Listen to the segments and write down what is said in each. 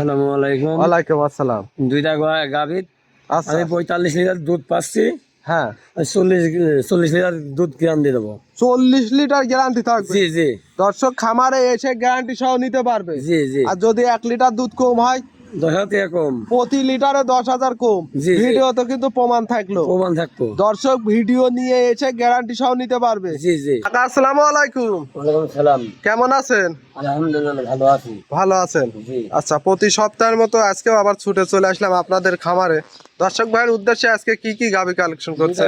সালামু আলাইকুম। ওয়ালাইকুম আসসালাম। দুইটা গাভীর। আচ্ছা। আমি পঁয়তাল্লিশ লিটার দুধ পাচ্ছি। হ্যাঁ। চল্লিশ চল্লিশ লিটার দুধ গ্যারান্টি দেবো। চল্লিশ লিটার গ্যারান্টি থাকবে। জি জি। দর্শক খামারে এসে গ্যারান্টি সহ নিতে পারবে। জি জি। আর যদি এক লিটার দুধ কম হয় দশ হাজার টাকা কম। প্রতি লিটারে দশ হাজার কম ভিডিও তো কিন্তু প্রমাণ থাকল। প্রমাণ থাকল দর্শক ভিডিও নিয়ে এসে গ্যারান্টি সহ নিতে পারবে। জি জি। আসসালামু আলাইকুম। ওয়ালাইকুম সালাম। কেমন আছেন? আলহামদুলিল্লাহ ভালো আছি। ভালো আছেন? জি। আচ্ছা প্রতি সপ্তাহের মতো আজকেও আবার ছুটে চলে আসলাম আপনাদের খামারে। দর্শক ভাইয়ের উদ্দেশ্যে আজকে কি কি গাবি কালেকশন করছে?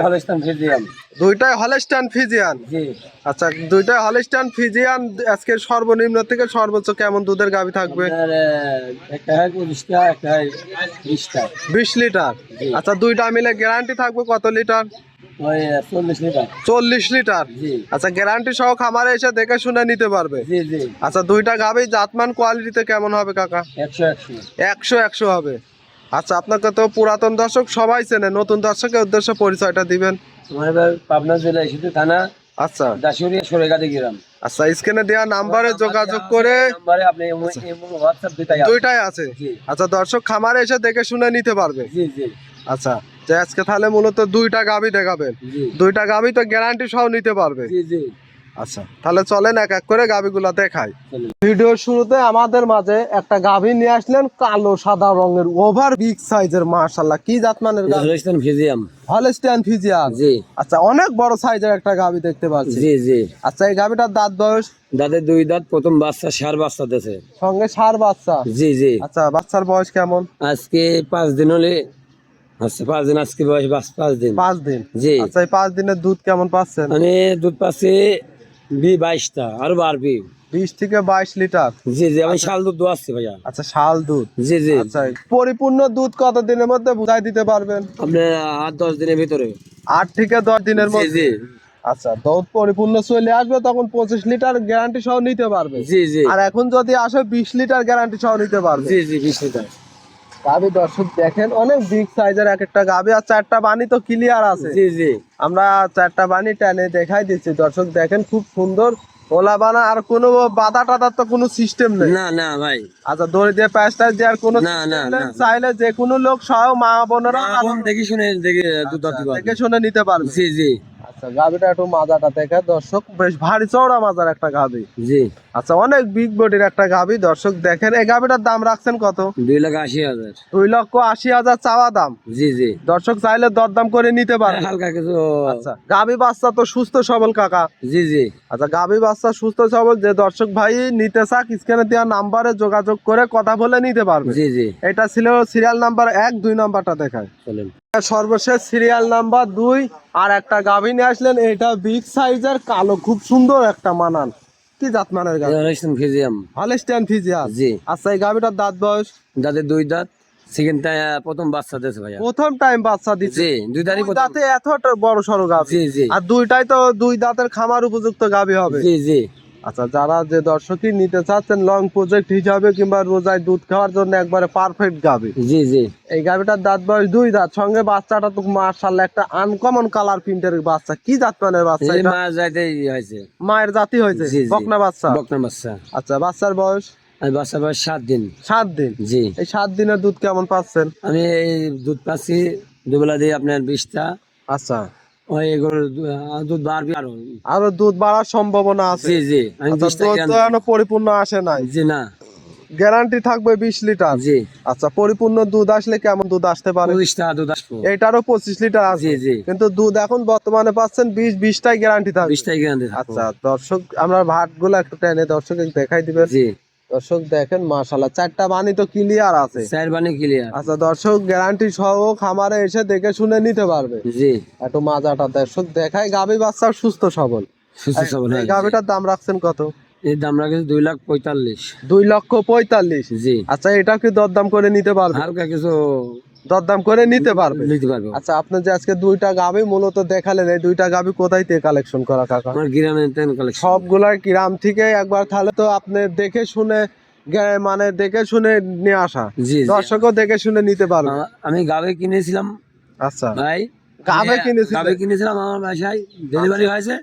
দুইটাই হলস্টান ফিজিয়ান জি। আচ্ছা দুইটাই হলস্টান ফিজিয়ান আজকে সর্বনিম্ন থেকে সর্বোচ্চ কেমন দুধের গাবি থাকবে? বিশ লিটার? আচ্ছা দুইটা মিলে গ্যারান্টি থাকবে কত লিটার? চল্লিশ লিটার। আচ্ছা গ্যারান্টি সহ খামারে এসে দেখে শুনে নিতে পারবে। আচ্ছা দুইটা গাবি জাতমান কোয়ালিটিতে কেমন হবে কাকা? একশো একশো। একশো একশো হবে। আচ্ছা আপনাকে তো পুরাতন দর্শক সবাই চেনে নতুন দর্শকের উদ্দেশ্যে পরিচয়টা দিবেন। এবার পাবনা জেলা থানা আচ্ছা। দাসুরিয়া সরেগাদি গ্রাম আচ্ছা স্ক্রিনে দেওয়া নাম্বারে যোগাযোগ করে নাম্বারে আপনি হোয়াটসঅ্যাপ দিতে দুইটাই আছে। আচ্ছা দর্শক খামারে এসে দেখে শুনে নিতে পারবে। জি জি। আচ্ছা যে আজকে তাহলে মূলত দুইটা গাবি দেখাবেন। দুইটা গাবি তো গ্যারান্টি সহ নিতে পারবে। জি জি। আচ্ছা তাহলে চলেন এক এক করে গাবিগুলা দেখাই। ভিডিওর শুরুতে আমাদের মাঝে একটা গাভী নিয়ে আসলেন কালো সাদা রঙের ওভার বিগ সাইজের কি জাতমানের গাভী? হলস্টাইন ফ্রিজিয়াম হলস্টিয়ান ফিজিয়ান জি। আচ্ছা অনেক বড় সাইজের একটা গাভী দেখতে পাচ্ছি। জি জি। আচ্ছা এই গাভীটার দাঁত বয়স? দাঁতের দুই দাঁত প্রথম বাচ্চা সার বাচ্চা দিয়েছে। সঙ্গে সার বাচ্চা? জি জি। আচ্ছা বাচ্চার বয়স কেমন? আজকে পাঁচ দিন হলে আচ্ছা পাঁচ দিন আজকে বয়স পাঁচ দিন। পাঁচ দিন। জি। আচ্ছা এই পাঁচ দিনের দুধ কেমন পাচ্ছেন? মানে দুধ পাচ্ছি বি বাইশটা আরও বাড়বি। বিশ থেকে বাইশ লিটার? জি জি আমি শাল দুধ দোয়াচ্ছি ভাইয়া। আচ্ছা শাল দুধ। জি জি। আচ্ছা পরিপূর্ণ দুধ কত দিনের মধ্যে বুঝাই দিতে পারবেন? আপনার আট দশ দিনের ভিতরে। আট থেকে দশ দিনের মধ্যে? আচ্ছা দুধ পরিপূর্ণ চলে আসবে তখন পঁচিশ লিটার গ্যারান্টি সহ নিতে পারবে। জি জি। আর এখন যদি আসে বিশ লিটার গ্যারান্টি সহ নিতে পারবে। জি জি বিশ লিটার। গাবি দর্শক দেখেন অনেক বিগ সাইজের এক একটা গাবি আর চারটা বানি তো ক্লিয়ার আছে। জি জি। আমরা চারটা বানি টেনে দেখাই দিচ্ছি। দর্শক দেখেন খুব সুন্দর ওলা বানা আর কোনো বাধা টাদার তো কোনো সিস্টেম নেই। না না ভাই। আচ্ছা দড়ি দিয়ে প্যাঁচটা দেওয়ার কোনো না, না, system নেই। না। চাইলে যে কোনো লোক সহ মা বোনেরা দেখি শুনে দেখি পাবে দেখে শুনে নিতে পারবে। জি জি। আচ্ছা একটু মাজাটা দেখে। দর্শক বেশ ভারী চওড়া মাজার একটা গাবি জি। আচ্ছা অনেক বিগ বডির একটা গাবি দর্শক দেখেন এই গাবিটার দাম রাখছেন কত? দুই লাখ আশি হাজার। দুই লক্ষ আশি হাজার চাওয়া দাম। জি জি। দর্শক চাইলে দরদাম করে নিতে পারে হালকা কিছু আচ্ছা গাবি বাচ্চা তো সুস্থ সবল কাকা। জি জি। আচ্ছা গাবি বাচ্চা সুস্থ সবল যে দর্শক ভাই নিতে চাক স্ক্যানে দেওয়া নাম্বারে যোগাযোগ করে কথা বলে নিতে পারবে। জি জি। এটা ছিল সিরিয়াল নাম্বার এক দুই নাম্বারটা দেখায়। চলেন। সর্বশেষ সিরিয়াল নাম্বার দুই। আর একটা গাভী নিয়ে আসলেন এটা বিগ সাইজের কালো খুব সুন্দর একটা মানান। কি জাত মানের গাভী জি। আচ্ছা এই গাভীটার দাঁত বয়স? দাঁতের দুই দাঁত। সেকেন্ড প্রথম বাচ্চা দিয়েছে ভাইয়া। প্রথম টাইম বাচ্চা দিচ্ছে জি দুই দাঁতই প্রথম। দাঁতে এতটা বড় সড়ো গাভী। জি জি। আর দুইটাই তো দুই দাঁতের খামার উপযুক্ত গাভী হবে। জি জি। আচ্ছা যারা যে দর্শকই নিতে চাচ্ছেন লং প্রজেক্ট হিসাবে কিংবা রোজায় দুধ খাওয়ার জন্য একবারে পারফেক্ট গাভী জি জি। এই গাভীটার দাঁত বয়স দুই দাঁত সঙ্গে বাচ্চাটা তো মার্শাল্লাহ একটা আনকমন কালার প্রিন্টের বাচ্চা। কি জাত মানের বাচ্চা এই এটা? হয়েছে। মায়ের জাতি হয়েছে। বকনা বাচ্চা। বকনা বাচ্চা। আচ্ছা বাচ্চার বয়স? আমি বাচ্চা বয়স সাত দিন। সাত দিন? জি। এই সাত দিনের দুধ কেমন পাচ্ছেন? আমি এই দুধ পাচ্ছি দুবেলা দিয়ে আপনার বিশটা। আচ্ছা। দুধ বাড়বি আরও। আরও দুধ বাড়ার সম্ভাবনা আছে। জি জি আমি আচ্ছা, পরিপূর্ণ আসে নাই। জি না। গ্যারান্টি থাকবে বিশ লিটার? জি। আচ্ছা পরিপূর্ণ দুধ আসলে কেমন দুধ আসতে পারে? দুধ আসব। এটারও পঁচিশ লিটার আছে। জি কিন্তু দুধ এখন বর্তমানে পাচ্ছেন বিশ বিশটাই গ্যারান্টি থাকবে। বিশটাই গ্যারান্টি আচ্ছা দর্শক আমরা ভাটগুলো একটু টেনে দর্শক দেখাই দিবেন। জি। দর্শক দেখেন মাশাল্লাহ চারটা বানি তো ক্লিয়ার আছে। চার বানি ক্লিয়ার আচ্ছা দর্শক গ্যারান্টি সহ খামারে এসে দেখে শুনে নিতে পারবে। জি। একটু মাজাটা দর্শক দেখায় গাভী বাচ্চা সুস্থ সবল। সুস্থ সবল এই গাবিটার গাভীটার দাম রাখছেন কত? এর দাম রাখেছে দুই লাখ পঁয়তাল্লিশ। দুই লক্ষ পঁয়তাল্লিশ। জি। আচ্ছা এটা কি দর দাম করে নিতে পারবে? হালকা কিছু দরদাম করে নিতে পারবে? নিতে পারব। আচ্ছা আপনি যে আজকে দুইটা গাভী মূলত দেখালেন এই দুইটা গাভী কোথায় থেকে কালেকশন করা কাকা? আমার গ্রামের তেন কালেকশন সবগুলাই গ্রাম থেকে একবার তাহলে তো আপনি দেখে শুনে মানে দেখে শুনে নিয়ে আসা। জি। দর্শকও দেখে শুনে নিতে পারবে। আমি গাবে কিনেছিলাম। আচ্ছা। ভাই গাবে কিনেছিলাম গাবে কিনেছিলাম আমার বাসায়। ডেলিভারি হয়েছে।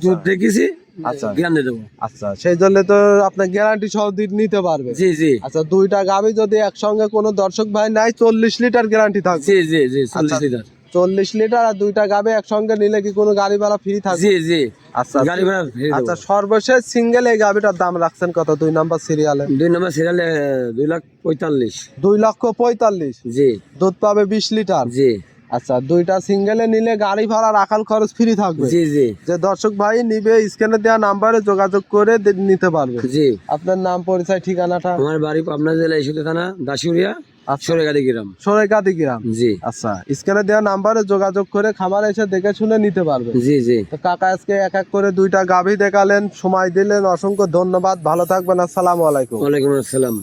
দুধ দেখেছি আচ্ছা। জ্ঞান দেবো। আচ্ছা সেই জন্য তো আপনার গ্যারান্টি সহ দি- নিতে পারবে। জি জি। আচ্ছা দুইটা গাভি যদি একসঙ্গে কোনো দর্শক ভাই নাই চল্লিশ লিটার গ্যারান্টি থাকবে। জি জি জি চল্লিশ। লিটার। চল্লিশ লিটার আর দুইটা গাভি একসঙ্গে নিলে কি কোনো গাড়ি ভাড়া ফ্রি থাকবে? জি জি। আচ্ছা গাড়ি ভাড়া আচ্ছা সর্বশেষ সিঙ্গেল এই গাভিটার দাম রাখছেন কত? দুই নাম্বার সিরিয়ালে দুই নম্বর সিরিয়ালে দুই লাখ পঁয়তাল্লিশ। দুই লক্ষ পঁয়তাল্লিশ। জি। দুধ পাবে বিশ লিটার। জি। আচ্ছা দুইটা সিঙ্গেলে নিলে গাড়ি ভাড়া রাখাল খরচ ফ্রি থাকবে। জি জি। যে দর্শক ভাই নিবে স্ক্যানে দেওয়া নাম্বারে যোগাযোগ করে দে- নিতে পারবে। জি। আপনার নাম পরিচয় ঠিকানাটা? আমার বাড়ি পাবনা জেলা ইস্যুতে থানা দাসুরিয়া আচ্ছা। সরেগাদি গ্রাম। সরাইকাতি গ্রাম। জি। আচ্ছা স্ক্যানে দেওয়া নাম্বারে যোগাযোগ করে খামার এসে দেখে শুনে নিতে পারবে। জি জি। তো কাকা আজকে এক এক করে দুইটা গাভী দেখালেন সময় দিলেন অসংখ্য ধন্যবাদ ভালো থাকবেন আসসালামু আলাইকুম। ওয়ালাইকুম আসসালাম।